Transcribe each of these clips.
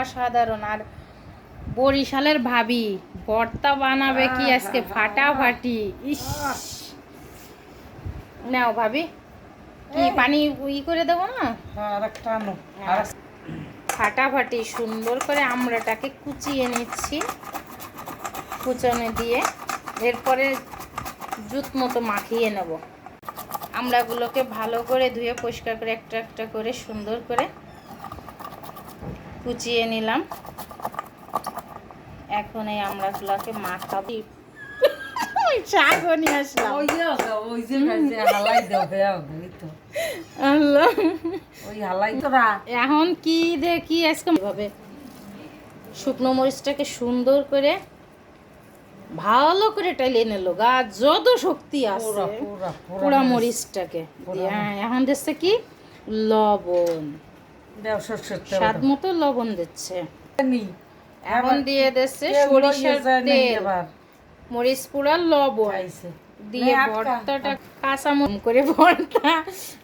অসাধারণ। আর বরিশালের ভাবি ভর্তা বানাবে কি আজকে? ফাটাফাটি। ইস। নাও ভাবি কি পানি ই করে দেবো না? হ্যাঁ হ্যাঁ। ফাটাফাটি সুন্দর করে আমড়াটাকে কুচিয়ে নিচ্ছি। কুচনে দিয়ে এরপরে জুত মতো মাখিয়ে নেব। আমড়াগুলোকে ভালো করে ধুয়ে পরিষ্কার করে একটা একটা করে সুন্দর করে কুচিয়ে নিলাম। এখন এই আমড়াগুলোকে মাখাবো। এখন কি দেখি আজকে ভাবে শুকনো মরিচটাকে সুন্দর করে ভালো করে টাইলে নিলো। গা যত শক্তি আছে পুরা পুরা পুরা মরিচটাকে। হ্যাঁ এখন দিচ্ছে কি? লবণ। স্বাদ মতো লবণ দিচ্ছে। এখন দিয়ে দিচ্ছে সরিষার তেল। মরিচ পুরা লবণ। দিয়ে ভর্তাটা কাঁচা করে ভর্তা।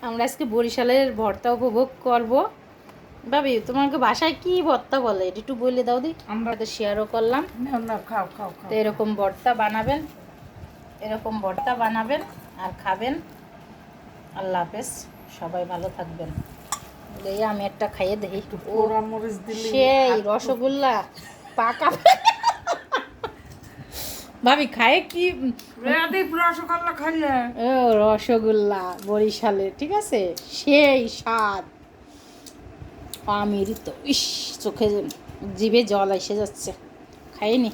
আমরা আজকে বরিশালের ভর্তা উপভোগ করব। ভাবি তোমাকে বাসায় কি ভর্তা বলে? এটা একটু বলে দাও দি। আমরা তো শেয়ারও করলাম। খাও খাও। তো এরকম ভর্তা বানাবেন। এরকম ভর্তা বানাবেন আর খাবেন। আল্লাহ হাফেজ। সবাই ভালো থাকবেন। এই আমি একটা খাইয়ে দিলি সেই রসগোল্লা পাকা। ভাবি খায় কি? রসগোল্লা খাইলে। ও রসগোল্লা বরিশালে ঠিক আছে? সেই স্বাদ। আমির তো ইস চোখে জিভে জল এসে যাচ্ছে। খাইনি